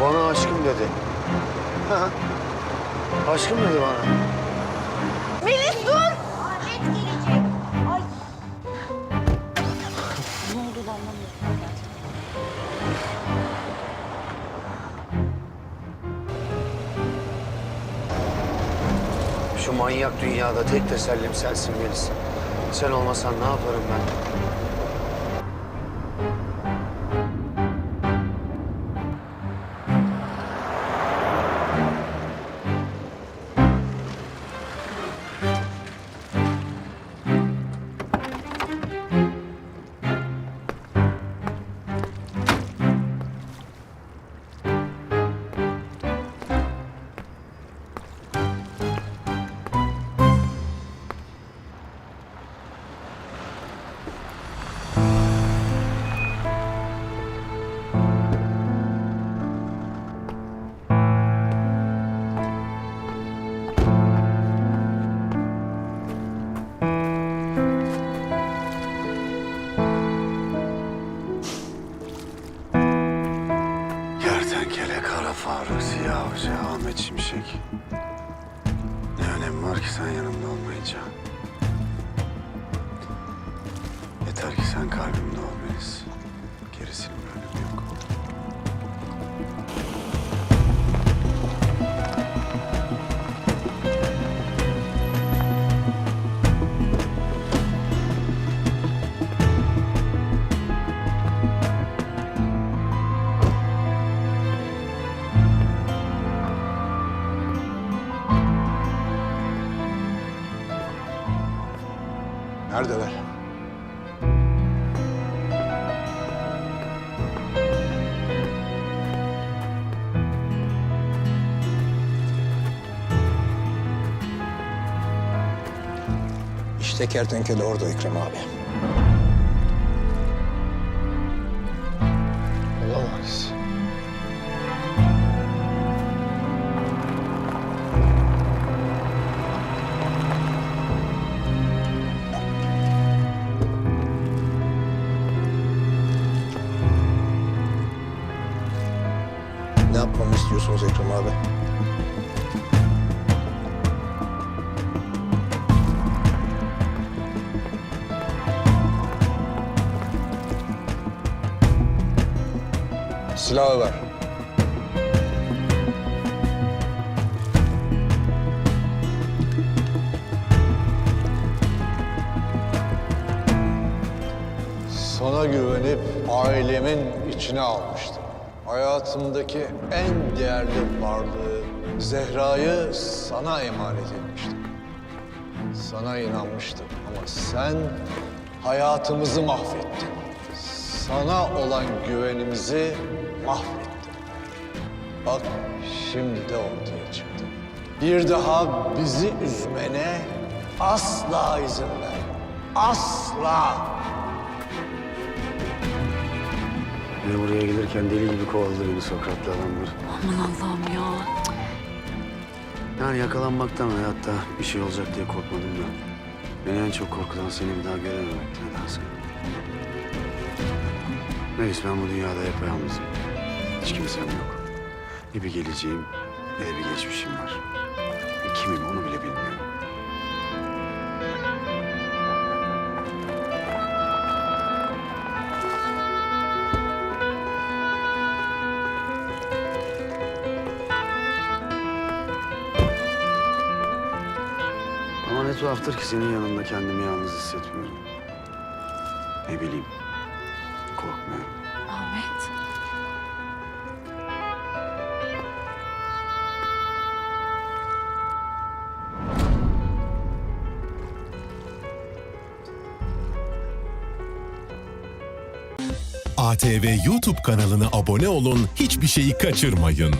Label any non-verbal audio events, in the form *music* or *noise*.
Bana aşkım dedi. *laughs* aşkım dedi bana. Melis dur! Ahmet gelecek. Ay. ne oldu da anlamıyorum. Şu manyak dünyada tek tesellim sensin Melis. Sen olmasan ne yaparım ben? Faruk, Ziya Hoca, Ahmet Şimşek. Ne önemi var ki sen yanımda olmayınca? Yeter ki sen kalbimde ol Melis. Gerisinin önemi yok. Neredeler? İşte kertenkele orada Ekrem abi. Yapmamı istiyorsunuz Ekrem abi? Silahı ver. Sana güvenip ailemin içine almıştım. Hayatımdaki en değerli varlığı Zehra'yı sana emanet etmiştim. Sana inanmıştım ama sen hayatımızı mahvettin. Sana olan güvenimizi mahvettin. Bak şimdi de ortaya çıktı. Bir daha bizi üzmene asla izin verme. Asla. Ve buraya gelirken deli gibi kovaladı beni Sokratlı adamlar. Aman Allah'ım ya. Yani yakalanmaktan hayatta bir şey olacak diye korkmadım da. Beni en çok korkutan seni bir daha görememekti nedense. Melis ben bu dünyada hep yalnızım. Hiç kimsem yok. Ne bir geleceğim ne de bir geçmişim var. Kimim onu bile bilmiyorum. Ne tuhaftır ki senin yanında kendimi yalnız hissetmiyorum. Ne bileyim, korkmuyorum. Ahmet. ATV YouTube kanalına abone olun, hiçbir şeyi kaçırmayın.